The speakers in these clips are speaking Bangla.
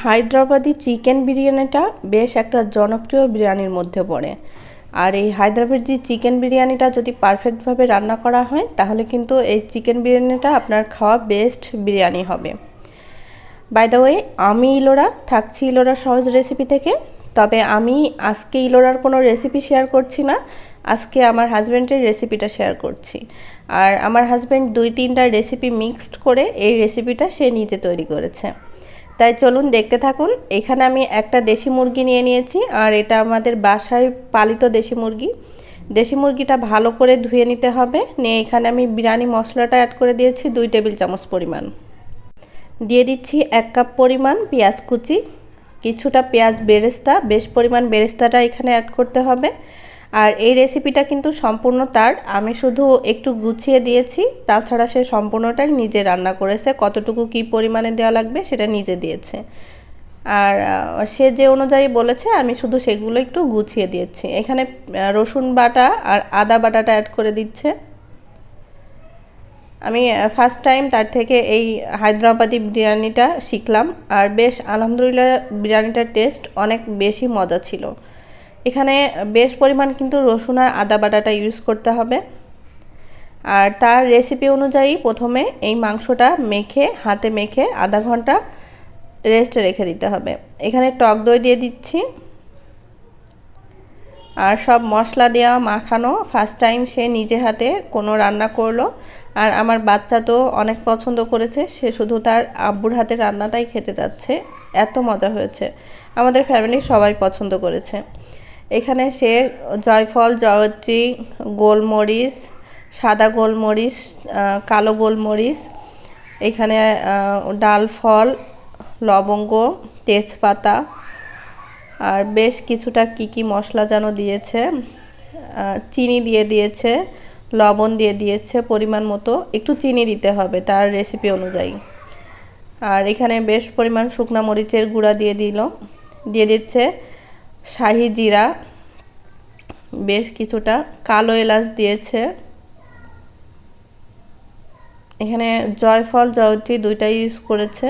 হায়দ্রাবাদি চিকেন বিরিয়ানিটা বেশ একটা জনপ্রিয় বিরিয়ানির মধ্যে পড়ে। আর এই হায়দ্রাবাদি চিকেন বিরিয়ানিটা যদি পারফেক্টভাবে রান্না করা হয়, তাহলে কিন্তু এই চিকেন বিরিয়ানিটা আপনার খাওয়া বেস্ট বিরিয়ানি হবে। বাই দ্য ওয়ে আমি ইলোরা, থাকছি ইলোরা সহজ রেসিপি থেকে। তবে আমি আজকে ইলোরার কোনো রেসিপি শেয়ার করছি না, আজকে আমার হাজব্যান্ডের রেসিপিটা শেয়ার করছি। আর আমার হাজব্যান্ড দুই তিনটা রেসিপি মিক্সড করে এই রেসিপিটা সে নিজে তৈরি করেছে। তাই চলুন দেখতে থাকুন। এখানে আমি একটা দেশি মুরগি নিয়ে নিয়েছি, আর এটা আমাদের বাসায় পালিত দেশি মুরগি। দেশি মুরগিটা ভালো করে ধুয়ে নিতে হবে। নিয়ে এখানে আমি বিরিয়ানি মশলাটা অ্যাড করে দিয়েছি, দুই টেবিল চামচ পরিমাণ। দিয়ে দিচ্ছি এক কাপ পরিমাণ পেঁয়াজ কুচি। কিছুটা পেঁয়াজ বেরেস্তা, বেশ পরিমাণ বেরেস্তাটা এখানে অ্যাড করতে হবে। আর এই রেসিপিটা কিন্তু সম্পূর্ণ তার। আমি শুধু একটু গুছিয়ে দিয়েছি, তাছাড়া সে সম্পূর্ণটাই নিজে রান্না করেছে। কতটুকু কি পরিমাণে দেওয়া লাগবে সেটা নিজে দিয়েছে। আর সে যে অনুযায়ী বলেছে, আমি শুধু সেগুলো একটু গুছিয়ে দিয়েছি। এখানে রসুন বাটা আর আদা বাটাটা অ্যাড করে দিচ্ছে। আমি ফার্স্ট টাইম তার থেকে এই হায়দ্রাবাদি বিরিয়ানিটা শিখলাম। আর বেশ আলহামদুলিল্লাহ, বিরিয়ানিটার টেস্ট অনেক বেশি মজা ছিল। এখানে বেশ পরিমাণ কিন্তু রসুন আর আদা বাটাটা ইউজ করতে হবে। আর তার রেসিপি অনুযায়ী প্রথমে এই মাংসটা মেখে, হাতে মেখে আধা ঘণ্টা রেস্টে রেখে দিতে হবে। এখানে টক দই দিয়ে দিচ্ছি। আর সব মশলা দেওয়া মাখানো ফার্স্ট টাইম সে নিজে হাতে কোনো রান্না করল। আর আমার বাচ্চা তো অনেক পছন্দ করেছে, সে শুধু তার আব্বুর হাতে রান্নাটাই খেতে যাচ্ছে এত মজা হয়েছে। আমাদের ফ্যামিলির সবাই পছন্দ করেছে। এখানে সে জয়ফল, জয়ত্রী, গোলমরিচ, সাদা গোলমরিচ কালো গোলমরিচ, এখানে ডাল ফল, লবঙ্গ, তেজপাতা, আর বেশ কিছুটা কি কি মশলা যেন দিয়েছে চিনি দিয়ে দিয়েছে, লবণ দিয়ে দিয়েছে পরিমাণ মতো, একটু চিনি দিতে হবে তার রেসিপি অনুযায়ী। আর এখানে বেশ পরিমাণ শুকনা মরিচের গুঁড়া দিয়ে দিল, দিয়ে দিচ্ছে শাহি জিরা বেশ কিছুটা কালো এলাচ দিয়েছে। এখানে জয়ফল জয়ত্রী দুইটাই ইউজ করেছে।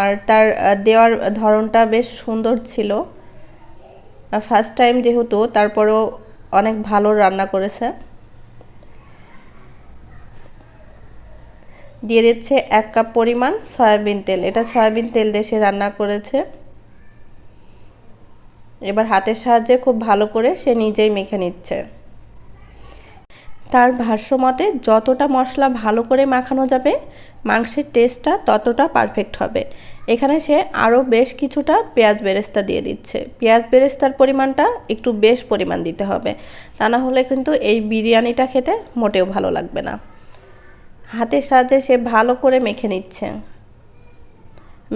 আর তার দেওয়ার ধরনটা বেশ সুন্দর ছিল। ফার্স্ট টাইম যেহেতু, তারপরেও অনেক ভালো রান্না করেছে। দিয়ে দিচ্ছে এক কাপ পরিমাণ সয়াবিন তেল। এটা সয়াবিন তেল সে রান্না করেছে। এবার হাতের সাহায্যে খুব ভালো করে সে নিজেই মেখে নিচ্ছে। তার ভাষ্য মতে, যতটা মশলা ভালো করে মাখানো যাবে, মাংসের টেস্টটা ততটা পারফেক্ট হবে। এখানে সে আরও বেশ কিছুটা পেঁয়াজ বেরেস্তা দিয়ে দিচ্ছে। পেঁয়াজ বেরেস্তার পরিমাণটা একটু বেশ পরিমাণ দিতে হবে। তা না হলে কিন্তু এই বিরিয়ানিটা খেতে মোটেও ভালো লাগবে না। হাতের সাহায্যে সে ভালো করে মেখে নিচ্ছে।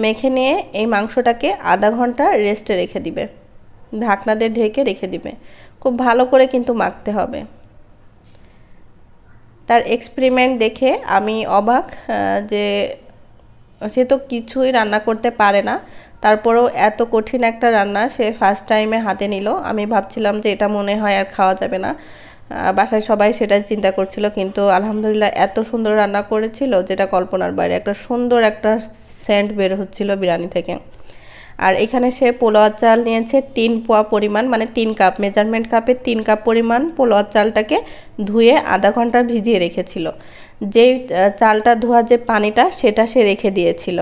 মেখে নিয়ে এই মাংসটাকে আধা ঘণ্টা রেস্টে রেখে দিবে। ঢাকনা দিয়ে ঢেকে রেখে দিবে। খুব ভালো করে কিন্তু মাখতে হবে। তার এক্সপেরিমেন্ট দেখে আমি অবাক যে সে তো কিছুই রান্না করতে পারে না। তারপরেও এত কঠিন একটা রান্না সে ফার্স্ট টাইমে হাতে নিল। আমি ভাবছিলাম যে এটা মনে হয় আর খাওয়া যাবে না। বাসায় সবাই সেটাই চিন্তা করছিল, কিন্তু আলহামদুলিল্লাহ এত সুন্দর রান্না করেছিল যেটা কল্পনার বাইরে একটা সুন্দর একটা সেন্ট বের হচ্ছিল বিরিয়ানি থেকে। আর এখানে সে পোলোয়ার চাল নিয়েছে তিন পোয়া পরিমাণ মানে তিন কাপ মেজারমেন্ট কাপের তিন কাপ পরিমাণ পোলোয়ার চালটাকে ধুয়ে আধা ঘণ্টা ভিজিয়ে রেখেছিল। যেই চালটা ধোয়া যে পানিটা সেটা সে রেখে দিয়েছিল।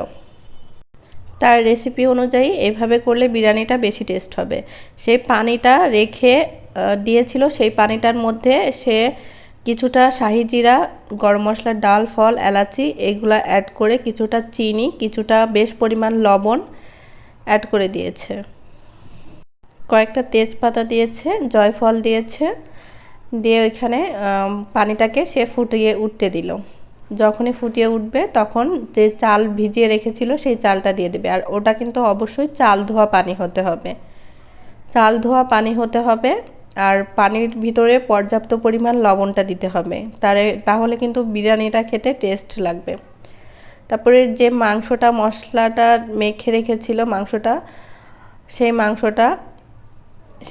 তার রেসিপি অনুযায়ী এভাবে করলে বিরিয়ানিটা বেশি টেস্ট হবে। সেই পানিটা রেখে দিয়েছিল, সেই পানিটার মধ্যে সে কিছুটা শাহি জিরা, গরম মশলা, ডাল, ফল, এলাচি, এগুলো অ্যাড করে কিছুটা চিনি, কিছুটা বেশ পরিমাণ লবণ অ্যাড করে দিয়েছে। কয়েকটা তেজপাতা দিয়েছে, জয়ফল দিয়েছে, দিয়ে ওইখানে পানিটাকে সে ফুটিয়ে উঠতে দিল। যখনই ফুটিয়ে উঠবে তখন যে চাল ভিজিয়ে রেখেছিল সেই চালটা দিয়ে দেবে। আর ওটা কিন্তু অবশ্যই চাল ধোয়া পানি হতে হবে। চাল ধোয়া পানি হতে হবে আর পানির ভিতরে পর্যাপ্ত পরিমাণ লবণটা দিতে হবে। তারে তাহলে কিন্তু বিরিয়ানিটা খেতে টেস্ট লাগবে। তারপরে যে মাংসটা, মশলাটা মেখে রেখেছিল মাংসটা, সেই মাংসটা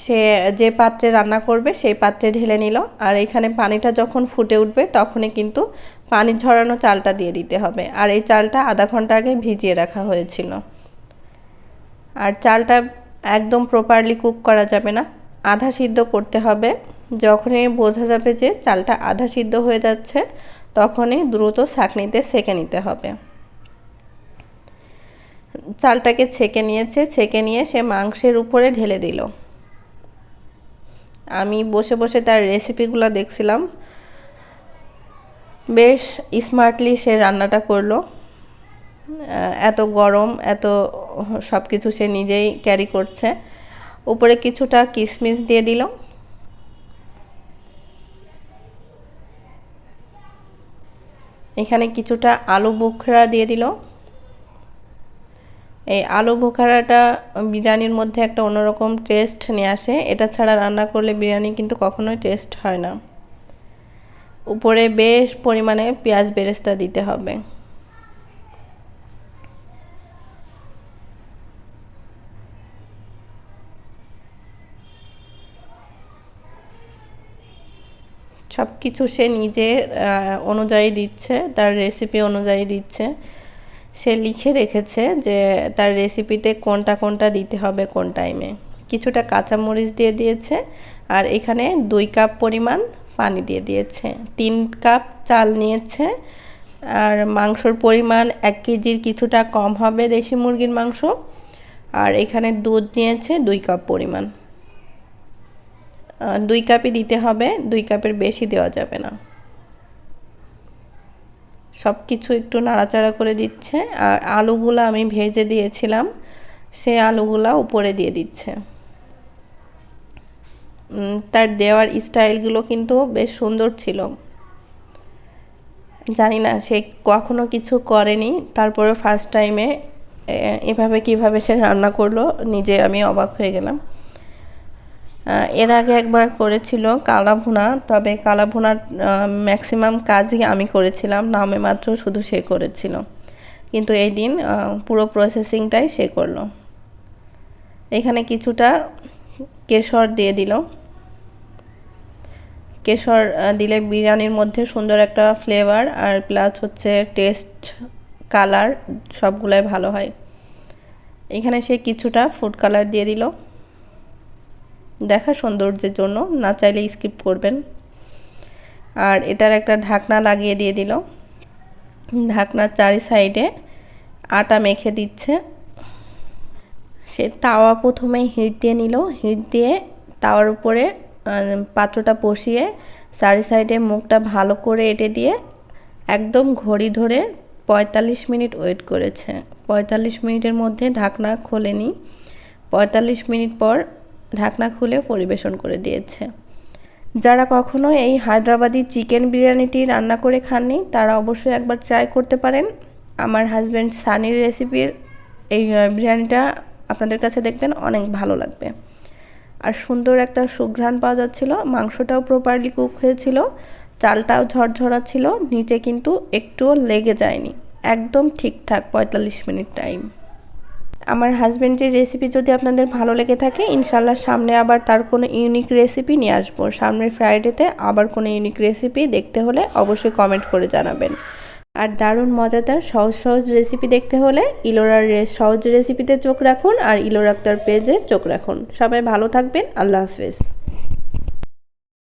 সে যে পাত্রে রান্না করবে সেই পাত্রে ঢেলে নিল। আর এখানে পানিটা যখন ফুটে উঠবে তখনই কিন্তু পানি ঝরানো চালটা দিয়ে দিতে হবে। আর এই চালটা আধা ঘণ্টা আগে ভিজিয়ে রাখা হয়েছিল। আর চালটা একদম প্রপারলি কুক করা যাবে না। আধা সিদ্ধ করতে হবে। যখনই বোঝা যাবে যে চালটা আধা সিদ্ধ হয়ে যাচ্ছে তখনই দ্রুত ছাঁকনিতে সেকে নিতে হবে। চালটাকে ছেঁকে নিয়েছে, ছেঁকে নিয়ে সে মাংসের উপরে ঢেলে দিল। আমি বসে বসে তার রেসিপিগুলো দেখছিলাম। বেশ স্মার্টলি সে রান্নাটা করল। এত গরম, এত সব কিছু সে নিজেই ক্যারি করছে। উপরে কিছুটা কিশমিশ দিয়ে দিল। এখানে কিছুটা আলু বোখরা দিয়ে দিল। এই আলু বোখারাটা বিরিয়ানির মধ্যে একটা অন্যরকম টেস্ট নিয়ে আসে। এটা ছাড়া রান্না করলে বিরিয়ানি কিন্তু কখনোই টেস্ট হয় না। উপরে বেশ পরিমাণে পেঁয়াজ বেরেস্তা দিতে হবে। সব কিছু সে নিজে অনুযায়ী দিচ্ছে, তার রেসিপি অনুযায়ী দিচ্ছে। সে লিখে রেখেছে যে তার রেসিপিতে কোনটা কোনটা দিতে হবে কোন টাইমে কিছুটা কাঁচামরিচ দিয়ে দিয়েছে আর এখানে দুই কাপ পরিমাণ পানি দিয়ে দিয়েছে। তিন কাপ চাল নিয়েছে আর মাংসর পরিমাণ এক কেজির কিছুটা কম হবে দেশি মুরগির মাংস। আর এখানে দুধ নিয়েছে দুই কাপ পরিমাণ। দুই কাপই দিতে হবে, দুই কাপের বেশি দেওয়া যাবে না। সব কিছু একটু নাড়াচাড়া করে দিচ্ছে, আর আলুগুলো আমি ভেজে দিয়েছিলাম, সে আলুগুলা উপরে দিয়ে দিচ্ছে। তার দেওয়ার স্টাইলগুলো কিন্তু বেশ সুন্দর ছিল। জানি না, সে কখনো কিছু করেনি, তারপরে ফার্স্ট টাইমে এভাবে কীভাবে সে রান্না করল, নিজে আমি অবাক হয়ে গেলাম। এর আগে একবার করেছিল কালা ভুনা তবে কালা ভুনার ম্যাক্সিমাম কাজই আমি করেছিলাম, নামে মাত্র শুধু সে করেছিল। কিন্তু এই দিন পুরো প্রসেসিংটাই সে করল। এখানে কিছুটা কেশর দিয়ে দিল। কেশর দিলে বিরিয়ানির মধ্যে সুন্দর একটা ফ্লেভার আর প্লাস হচ্ছে টেস্ট কালার সবগুলাই ভালো হয়। এখানে সে কিছুটা ফুড কালার দিয়ে দিল। দেখা সৌন্দর্যের জন্য, না চাইলে স্কিপ করবেন। আর এটার একটা ঢাকনা লাগিয়ে দিয়ে দিল। ঢাকনার চারি সাইডে আটা মেখে দিচ্ছে। সে তাওয়া প্রথমে হিট দিয়ে নিল। হিট দিয়ে তাওয়ার উপরে পাত্রটা বসিয়ে চারি সাইডে মুখটা ভালো করে এটে দিয়ে একদম ঘড়ি ধরে পঁয়তাল্লিশ মিনিট ওয়েট করেছে। পঁয়তাল্লিশ মিনিটের মধ্যে ঢাকনা খোলেনি। পঁয়তাল্লিশ মিনিট পর ঢাকনা খুলে পরিবেশন করে দিয়েছে। যারা কখনো এই হায়দ্রাবাদি চিকেন বিরিয়ানিটি রান্না করে খাননি, তারা অবশ্যই একবার ট্রাই করতে পারেন। আমার হাজব্যান্ড সানির রেসিপির এই বিরিয়ানিটা আপনাদের কাছে দেখবেন, অনেক ভালো লাগবে। আর সুন্দর একটা সুঘ্রাণ পাওয়া যাচ্ছিল, মাংসটাও প্রপারলি কুক হয়েছিল, চালটাও ঝরঝরা ছিল, নিচে কিন্তু একটুও লেগে যায়নি, একদম ঠিকঠাক পঁয়তাল্লিশ মিনিট টাইম আমার হাজব্যান্ডের রেসিপি যদি আপনাদের ভালো লেগে থাকে ইনশাল্লাহ সামনে আবার তার কোনো ইউনিক রেসিপি নিয়ে আসব। সামনের ফ্রাইডেতে আবার কোনো ইউনিক রেসিপি দেখতে হলে অবশ্যই কমেন্ট করে জানাবেন। আর দারুণ মজাদার সহজ সহজ রেসিপি দেখতে হলে ইলোরার সহজ রেসিপিতে চোখ রাখুন আর ইলোরাক্তার পেজে চোখ রাখুন। সবাই ভালো থাকবেন, আল্লাহ হাফেজ।